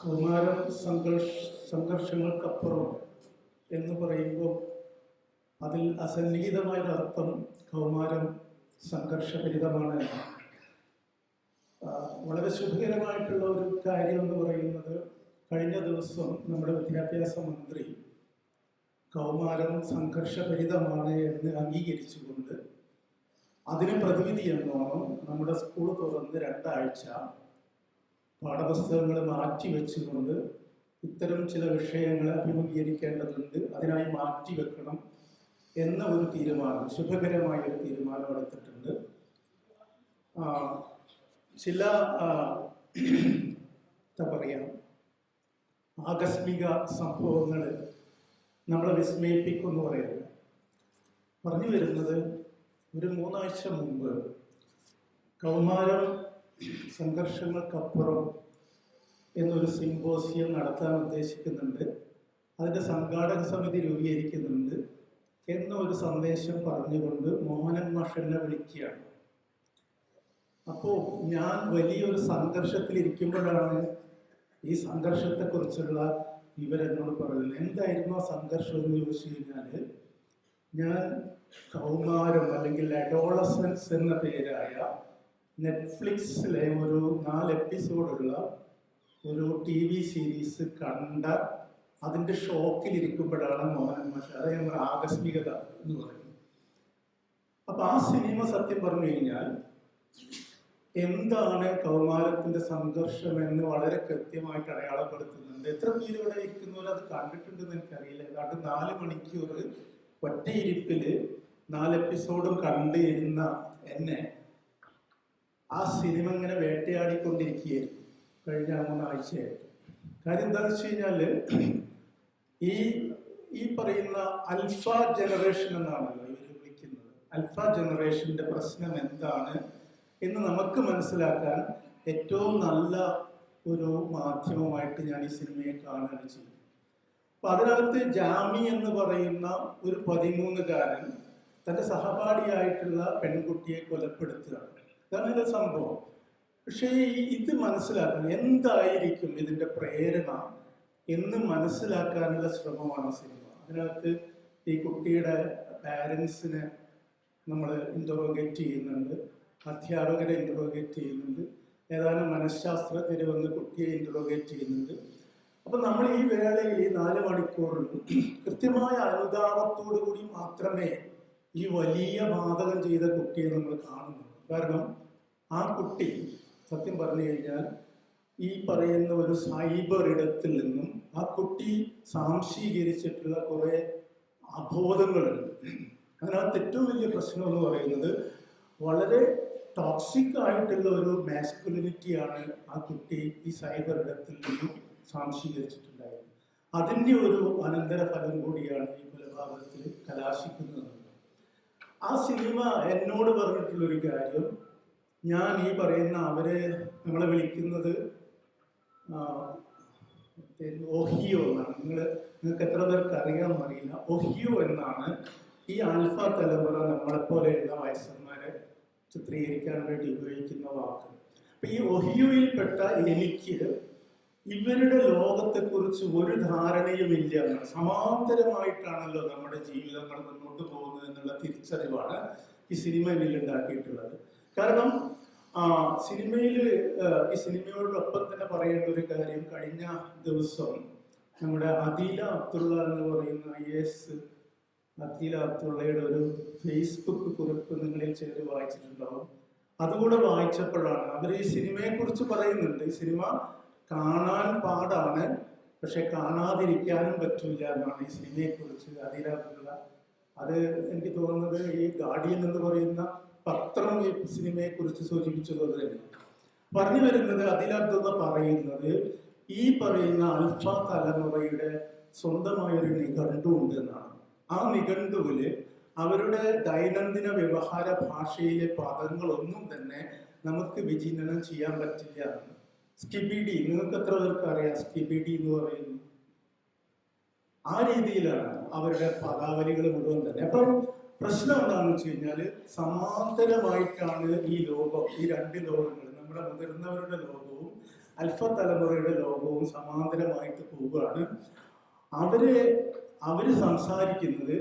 കൗമാരം സംഘർഷ സംഘർഷങ്ങൾക്കപ്പുറം എന്ന് പറയുമ്പോൾ അതിൽ അസന്നിഹിതമായ അർത്ഥം കൗമാരം സംഘർഷഭരിതമാണ്. വളരെ ശുഭകരമായിട്ടുള്ള ഒരു കാര്യം എന്ന് പറയുന്നത് കഴിഞ്ഞ ദിവസം നമ്മുടെ വിദ്യാഭ്യാസ മന്ത്രി കൗമാരം സംഘർഷഭരിതമാണ് എന്ന് അംഗീകരിച്ചുകൊണ്ട് അതിന് പ്രതിവിധി എന്നോണം നമ്മുടെ സ്കൂൾ തുറന്ന് രണ്ടാഴ്ച പാഠപുസ്തകങ്ങൾ മാറ്റി വെച്ചുകൊണ്ട് ഇത്തരം ചില വിഷയങ്ങളെ അഭിമുഖീകരിക്കേണ്ടതുണ്ട്. അതിനായി മാറ്റി വെക്കണം എന്ന ഒരു തീരുമാനം ശുഭകരമായ ഒരു തീരുമാനം എടുത്തിട്ടുണ്ട്. ചില എന്താ പറയാ ആകസ്മിക സംഭവങ്ങൾ നമ്മളെ വിസ്മയിപ്പിക്കും എന്ന് പറയുന്നത് പറഞ്ഞു വരുന്നത് ഒരു മൂന്നാഴ്ച മുമ്പ് കൗമാരം സംഘർഷങ്ങൾക്കപ്പുറം എന്നൊരു സിംബോസിയം നടത്താൻ ഉദ്ദേശിക്കുന്നുണ്ട്. അതിന്റെ സംഘാടക സമിതി രൂപീകരിക്കുന്നുണ്ട് എന്നൊരു സന്ദേശം പറഞ്ഞുകൊണ്ട് മോഹനൻ മഷനെ വിളിക്കുകയാണ്. അപ്പോൾ ഞാൻ വലിയൊരു സംഘർഷത്തിലിരിക്കുമ്പോഴാണ് ഈ സംഘർഷത്തെക്കുറിച്ചുള്ള വിവരങ്ങളോട് പറയുന്നത്. എന്തായിരുന്നു ആ സംഘർഷം എന്ന് ചോദിച്ചു കഴിഞ്ഞാൽ ഞാൻ കൗമാരം അല്ലെങ്കിൽ അഡോളസൻസ് എന്ന പേരായ നെറ്റ്ഫ്ലിക്സിലെ ഒരു നാല് എപ്പിസോഡുള്ള ഒരു ടി വി സീരീസ് കണ്ട അതിന്റെ ഷോക്കിലിരിക്കുമ്പോഴാണ് മോഹൻ മാഷ്. അത് ഞങ്ങൾ ആകസ്മികത എന്ന് പറയുന്നത്. അപ്പൊ ആ സിനിമ സത്യം പറഞ്ഞു കഴിഞ്ഞാൽ എന്താണ് കൗമാരത്തിന്റെ സംഘർഷം എന്ന് വളരെ കൃത്യമായിട്ട് അടയാളപ്പെടുത്തുന്നുണ്ട്. എത്ര പേര് ഇവിടെ അത് കണ്ടിട്ടുണ്ടെന്ന് എനിക്കറിയില്ല. ഏതാണ്ട് നാല് മണിക്കൂർ ഒറ്റയിരിപ്പിൽ നാല് എപ്പിസോഡും കണ്ടിരുന്ന എന്നെ ആ സിനിമ ഇങ്ങനെ വേട്ടയാടിക്കൊണ്ടിരിക്കുകയായിരുന്നു കഴിഞ്ഞ മൂന്നാഴ്ചയായിട്ട്. കാര്യം എന്താണെന്ന് വെച്ച് കഴിഞ്ഞാൽ ഈ ഈ പറയുന്ന അൽഫ ജനറേഷൻ എന്നാണല്ലോ ഇവർ വിളിക്കുന്നത്. അൽഫ ജനറേഷന്റെ പ്രശ്നം എന്താണ് എന്ന് നമുക്ക് മനസ്സിലാക്കാൻ ഏറ്റവും നല്ല ഒരു മാധ്യമമായിട്ട് ഞാൻ ഈ സിനിമയെ കാണുകയാണ് ചെയ്യുന്നത്. അപ്പൊ അതിനകത്ത് ജാമി എന്ന് പറയുന്ന ഒരു പതിമൂന്നുകാരൻ തന്റെ സഹപാഠിയായിട്ടുള്ള പെൺകുട്ടിയെ കൊലപ്പെടുത്തുകയാണ്. ഇതാണ് ഇതിന്റെ സംഭവം. പക്ഷേ ഇത് മനസ്സിലാക്കാൻ എന്തായിരിക്കും ഇതിന്റെ പ്രേരണ എന്ന് മനസ്സിലാക്കാനുള്ള ശ്രമമാണ് സിനിമ. അതിനകത്ത് ഈ കുട്ടിയുടെ പാരൻസിനെ നമ്മൾ ഇന്ററോഗേറ്റ് ചെയ്യുന്നുണ്ട്. അധ്യാപകരെ ഇന്ററോഗേറ്റ് ചെയ്യുന്നുണ്ട്. ഏതാനും മനഃശാസ്ത്രജ്ഞർ വന്ന് കുട്ടിയെ ഇന്ററോഗേറ്റ് ചെയ്യുന്നുണ്ട്. അപ്പം നമ്മൾ ഈ വേളയിൽ ഈ നാല് മണിക്കൂറിലും കൃത്യമായ അനുതാപത്തോടു കൂടി മാത്രമേ ഈ വലിയ വാതകം ചെയ്ത കുട്ടിയെ നമ്മൾ കാണുന്നു കാരണം ആ കുട്ടി സത്യം പറഞ്ഞു കഴിഞ്ഞാൽ ഈ പറയുന്ന ഒരു സൈബർ ഇടത്തിൽ നിന്നും ആ കുട്ടി സാംശീകരിച്ചിട്ടുള്ള കുറെ അബോധങ്ങളുണ്ട്. അതിനകത്ത് ഏറ്റവും വലിയ പ്രശ്നം എന്ന് പറയുന്നത് വളരെ ടോക്സിക് ആയിട്ടുള്ള ഒരു മാസ്കുലിനിറ്റിയാണ് ആ കുട്ടി ഈ സൈബർ ഇടത്തിൽ നിന്നും സാംശീകരിച്ചിട്ടുണ്ടായിരുന്നത്. അതിന്റെ ഒരു അനന്തരഫലം കൂടിയാണ് ഈ കൊലപാതകത്തിൽ കലാശിക്കുന്നത്. ആ സിനിമ എന്നോട് പറഞ്ഞിട്ടുള്ള ഒരു കാര്യം. ഞാൻ ഈ പറയുന്ന അവരെ നമ്മളെ വിളിക്കുന്നത് ഒഹിയോ എന്നാണ്. നിങ്ങൾ നിങ്ങൾക്ക് എത്ര പേർക്ക് അറിയാമെന്ന് അറിയില്ല. ഒഹിയോ എന്നാണ് ഈ ആൽഫ തലമുറ നമ്മളെപ്പോലെയുള്ള വയസ്സന്മാരെ ചിത്രീകരിക്കാൻ വേണ്ടി ഉപയോഗിക്കുന്ന വാക്ക്. അപ്പൊ ഈ ഒഹിയോയിൽപ്പെട്ട എനിക്ക് ഇവരുടെ ലോകത്തെക്കുറിച്ച് ഒരു ധാരണയുമില്ല. സമാന്തരമായിട്ടാണല്ലോ നമ്മുടെ ജീവിതങ്ങൾ മുന്നോട്ട് പോകുന്നത് എന്നുള്ള തിരിച്ചറിവാണ് ഈ സിനിമ ഉണ്ടാക്കിയിട്ടുള്ളത്. കാരണം ആ സിനിമയിൽ ഈ സിനിമയോടൊപ്പം തന്നെ പറയേണ്ട ഒരു കാര്യം കഴിഞ്ഞ ദിവസം നമ്മുടെ അദീല അബ്ദുള്ള എന്ന് പറയുന്ന ഐ എസ് അദീല അബ്ദുള്ളയുടെ ഒരു ഫേസ്ബുക്ക് കുറിപ്പ് നിങ്ങളിൽ ചിലർ വായിച്ചിട്ടുണ്ടാവും. അതുകൂടെ വായിച്ചപ്പോഴാണ് അവർ ഈ സിനിമയെ കുറിച്ച് പറയുന്നുണ്ട്. ഈ സിനിമ കാണാൻ പാടാണ്. പക്ഷെ കാണാതിരിക്കാനും പറ്റില്ല എന്നാണ് ഈ സിനിമയെ കുറിച്ച് അദീല അത് എനിക്ക് തോന്നുന്നത് ഈ ഗാർഡിയൻ എന്ന് പറയുന്ന പത്രം ഈ സിനിമയെ കുറിച്ച് സൂചിപ്പിച്ചത് തന്നെ. പറഞ്ഞു വരുന്നത് അതിലബ്ദുള്ള പറയുന്നത് ഈ പറയുന്ന അൽഫ തലമുറയുടെ സ്വന്തമായൊരു നിഘണ്ടു ഉണ്ട് എന്നാണ്. ആ നിഘണ്ടുവിൽ അവരുടെ ദൈനംദിന വ്യവഹാര ഭാഷയിലെ പദങ്ങളൊന്നും തന്നെ നമുക്ക് വിചിന്തനം ചെയ്യാൻ പറ്റില്ല സ്കിബിഡി നിങ്ങൾക്ക് എത്ര പേർക്ക് അറിയാം സ്റ്റിബിഡി എന്ന് പറയുന്നു ആ രീതിയിലാണ് അവരുടെ പദാവലികൾ മുഴുവൻ തന്നെ. അപ്പം പ്രശ്നം എന്താണെന്ന് വെച്ച് കഴിഞ്ഞാൽ സമാന്തരമായിട്ടാണ് ഈ ലോകം ഈ രണ്ട് ലോകങ്ങൾ നമ്മുടെ മുതിർന്നവരുടെ ലോകവും അൽഫ തലമുറയുടെ ലോകവും സമാന്തരമായിട്ട് പോവുകയാണ്. അവർ അവർ സംസാരിക്കുന്നത്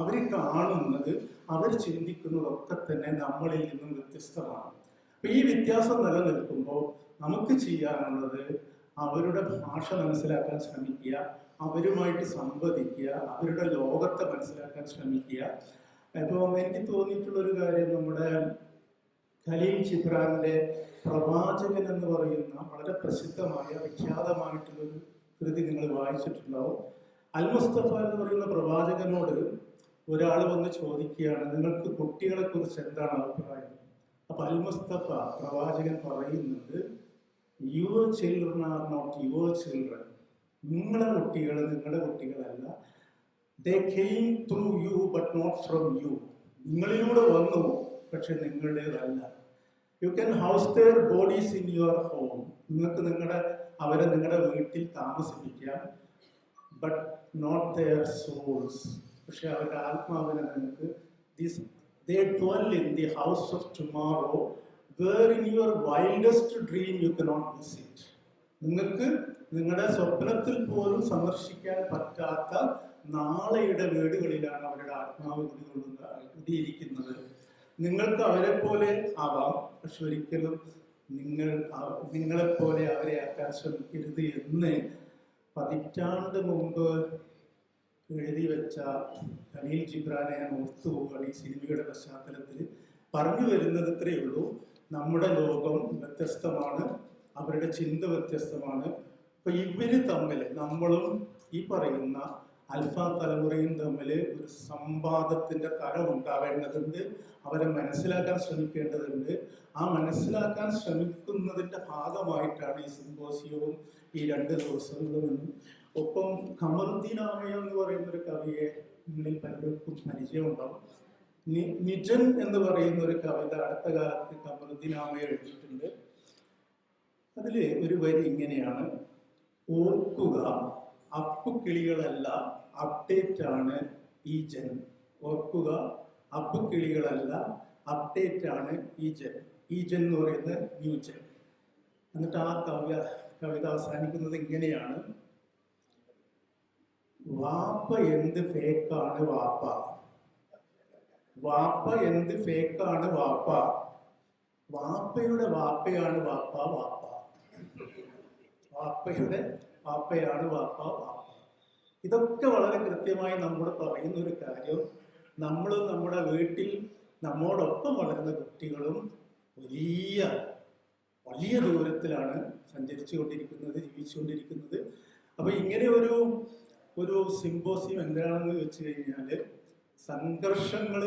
അവർ കാണുന്നത് അവർ ചിന്തിക്കുന്നതൊക്കെ തന്നെ നമ്മളിൽ നിന്നും വ്യത്യസ്തമാണ്. അപ്പൊ ഈ വ്യത്യാസം നിലനിൽക്കുമ്പോൾ നമുക്ക് ചെയ്യാനുള്ളത് അവരുടെ ഭാഷ മനസ്സിലാക്കാൻ ശ്രമിക്കുക അവരുമായിട്ട് സംവദിക്കുക അവരുടെ ലോകത്തെ മനസ്സിലാക്കാൻ ശ്രമിക്കുക. ഇപ്പോൾ എനിക്ക് തോന്നിയിട്ടുള്ള ഒരു കാര്യം നമ്മുടെ ഖലീം ജിബ്രാന്റെ പ്രവാചകൻ എന്ന് പറയുന്ന വളരെ പ്രസിദ്ധമായ വിഖ്യാതമായിട്ടുള്ളൊരു കൃതി നിങ്ങൾ വായിച്ചിട്ടുണ്ടാവും. അൽ മുസ്തഫ എന്ന് പറയുന്ന പ്രവാചകനോട് ഒരാൾ വന്ന് ചോദിക്കുകയാണ് നിങ്ങൾക്ക് കുട്ടികളെ കുറിച്ച് എന്താണ് അഭിപ്രായം? അപ്പൊ അൽ മുസ്തഫ പ്രവാചകൻ പറയുന്നുണ്ട് your children are not your children നിങ്ങളെ കുട്ടികൾ നിങ്ങളുടെ കുട്ടികളല്ല. They came through you but not from you നിങ്ങളിലൂടെ വന്നു പക്ഷെ നിങ്ങളുടേതല്ല. You can house their bodies in your home നിങ്ങൾക്ക് നിങ്ങളുടെ അവരെ നിങ്ങളുടെ വീട്ടിൽ താമസിപ്പിക്കാം ബട്ട് നോട്ട് ദെയർ സോൾസ് പക്ഷെ അവരുടെ ആത്മാവിനെ നിങ്ങൾക്ക് this they dwell in the house of tomorrow where in your wildest dream you cannot visit നിങ്ങൾക്ക് നിങ്ങളുടെ സ്വപ്നത്തിൽ പോലും സന്ദർശിക്കാൻ പറ്റാത്ത നാളെയുടെ വീടുകളിലാണ് അവരുടെ ആത്മാവ് കുടിയിരിക്കുന്നത്. നിങ്ങൾക്ക് അവരെ പോലെ ആവാം പക്ഷെ ഒരിക്കലും നിങ്ങൾ നിങ്ങളെപ്പോലെ അവരെ ആക്കാൻ ശ്രമിക്കരുത് എന്ന് പതിറ്റാണ്ട് മുമ്പ് എഴുതി വെച്ച ഖലീൽ ജിബ്രാനെ ഞാൻ ഓർത്തു പോവുകയാണ് ഈ സിനിമയുടെ പശ്ചാത്തലത്തിൽ. പറഞ്ഞു വരുന്നത് ഇത്രയേ ഉള്ളൂ. നമ്മുടെ ലോകം വ്യത്യസ്തമാണ് അവരുടെ ചിന്ത വ്യത്യസ്തമാണ്. അപ്പൊ ഇവർ തമ്മിൽ നമ്മളും ഈ പറയുന്ന അൽഫ തലമുറയും തമ്മിൽ ഒരു സംവാദത്തിന്റെ തരം ഉണ്ടാവേണ്ടതുണ്ട് അവരെ മനസ്സിലാക്കാൻ ശ്രമിക്കേണ്ടതുണ്ട്. ആ മനസ്സിലാക്കാൻ ശ്രമിക്കുന്നതിന്റെ ഭാഗമായിട്ടാണ് ഈ സിമ്പോസിയവും ഈ രണ്ട് ദിവസങ്ങളും ഒപ്പം കമറുദ്ദീൻ ആമയ എന്ന് പറയുന്ന ഒരു കവിയെ നിങ്ങളിൽ പലർക്കും പരിചയമുണ്ടാവും. നിജൻ എന്ന് പറയുന്ന ഒരു കവിത അടുത്ത കാലത്ത് കമറുദ്ദീൻ ആമയ എഴുതിയിട്ടുണ്ട്. അതിൽ ഒരു വരി ഇങ്ങനെയാണ്. ഓർക്കുക അപ്പുക്കിളികളല്ല അപ്ഡേറ്റ് ആണ് ഈ ജൻ ഓർക്കുക അപ്പുക്കിളികളല്ല അപ്ഡേറ്റ് ആണ് ഈ ജൻ ഈ ജൻ എന്ന് പറയുന്നത് ന്യൂ ജൻ. എന്നിട്ട് ആ കവിത കവിത അവസാനിക്കുന്നത് ഇങ്ങനെയാണ്. വാപ്പ എന്ത് ഫേക്കാണ് വാപ്പ? വാപ്പ എന്ത് ഫേക്കാണ് വാപ്പ? വാപ്പയുടെ വാപ്പയാണ് വാപ്പ വാപ്പ. വാപ്പയുടെ വാപ്പയാണ് വാപ്പ വാപ്പ. ഇതൊക്കെ വളരെ കൃത്യമായി നമ്മോട് പറയുന്ന ഒരു കാര്യം. നമ്മളും നമ്മുടെ വീട്ടിൽ നമ്മോടൊപ്പം വളരുന്ന കുട്ടികളും വലിയ വലിയ ദൂരത്തിലാണ് സഞ്ചരിച്ചു കൊണ്ടിരിക്കുന്നത് ജീവിച്ചുകൊണ്ടിരിക്കുന്നത്. അപ്പൊ ഇങ്ങനെ ഒരു ഒരു സിംബോസിയം എന്താണെന്ന് വെച്ച് കഴിഞ്ഞാൽ സംഘർഷങ്ങൾ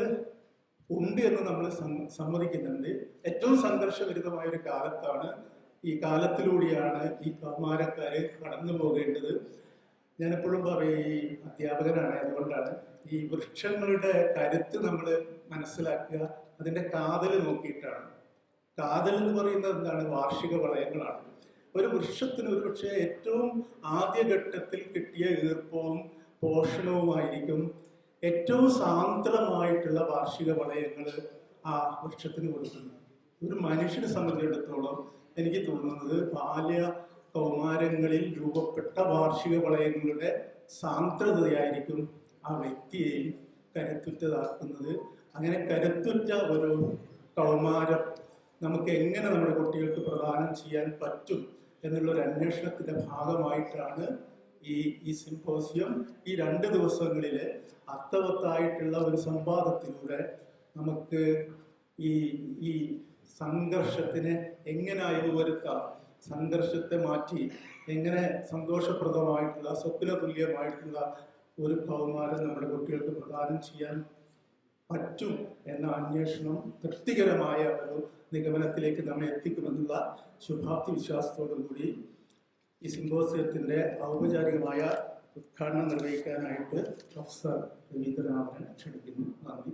ഉണ്ട് എന്ന് നമ്മൾ സമ്മതിക്കുന്നുണ്ട്. ഏറ്റവും സംഘർഷഭരിതമായ ഒരു കാലത്താണ് ഈ കാലത്തിലൂടെയാണ് ഈ കൗമാരക്കാര് കടന്നു പോകേണ്ടത്. ഞാൻ എപ്പോഴും പറയും ഈ അധ്യാപകനാണ് അതുകൊണ്ടാണ് ഈ വൃക്ഷങ്ങളുടെ കരുത്ത് നമ്മൾ മനസ്സിലാക്കുക അതിന്റെ കാതൽ നോക്കിയിട്ടാണ്. കാതൽ എന്ന് പറയുന്നത് എന്താണ്? വാർഷിക വളയങ്ങളാണ്. ഒരു വൃക്ഷത്തിന് ഒരു പക്ഷേ ഏറ്റവും ആദ്യഘട്ടത്തിൽ കിട്ടിയ ഈർപ്പവും പോഷണവുമായിരിക്കും ഏറ്റവും സാന്ദ്രമായിട്ടുള്ള വാർഷിക വളയങ്ങൾ ആ വൃക്ഷത്തിന് കൊടുക്കുന്നു. ഒരു മനുഷ്യനെ സംബന്ധിച്ചിടത്തോളം എനിക്ക് തോന്നുന്നത് ബാല്യ കൗമാരങ്ങളിൽ രൂപപ്പെട്ട വാർഷിക വളയങ്ങളുടെ സാന്ദ്രതയായിരിക്കും ആ വ്യക്തിയെയും കരുത്തുറ്റതാക്കുന്നത്. അങ്ങനെ കരുത്തുറ്റ ഒരു കൗമാരം നമുക്ക് എങ്ങനെ നമ്മുടെ കുട്ടികൾക്ക് പ്രദാനം ചെയ്യാൻ പറ്റും എന്നുള്ള ഒരു അന്വേഷണത്തിന്റെ ഭാഗമായിട്ടാണ് ഈ ഈ സിംപോസിയം ഈ രണ്ട് ദിവസങ്ങളിലെ അർത്ഥവത്തായിട്ടുള്ള ഒരു സംവാദത്തിലൂടെ നമുക്ക് ഈ ഈ സംഘർഷത്തിനെ എങ്ങനെ അയവ് വരുത്താം? സംഘർഷത്തെ മാറ്റി എങ്ങനെ സന്തോഷപ്രദമായിട്ടുള്ള സ്വപ്ന തുല്യമായിട്ടുള്ള ഒരു കൗമാരം നമ്മുടെ കുട്ടികൾക്ക് പ്രദാനം ചെയ്യാൻ പറ്റും എന്ന അന്വേഷണം തൃപ്തികരമായ ഒരു നിഗമനത്തിലേക്ക് നമ്മെ എത്തിക്കുമെന്നുള്ള ശുഭാപ്തി വിശ്വാസത്തോടു കൂടി ഈ സിംബോസിയത്തിന്റെ ഔപചാരികമായ ഉദ്ഘാടനം നിർവഹിക്കാനായിട്ട് പ്രൊഫസർ രവീന്ദ്രനാഥനെ ക്ഷണിക്കുന്നു നന്ദി.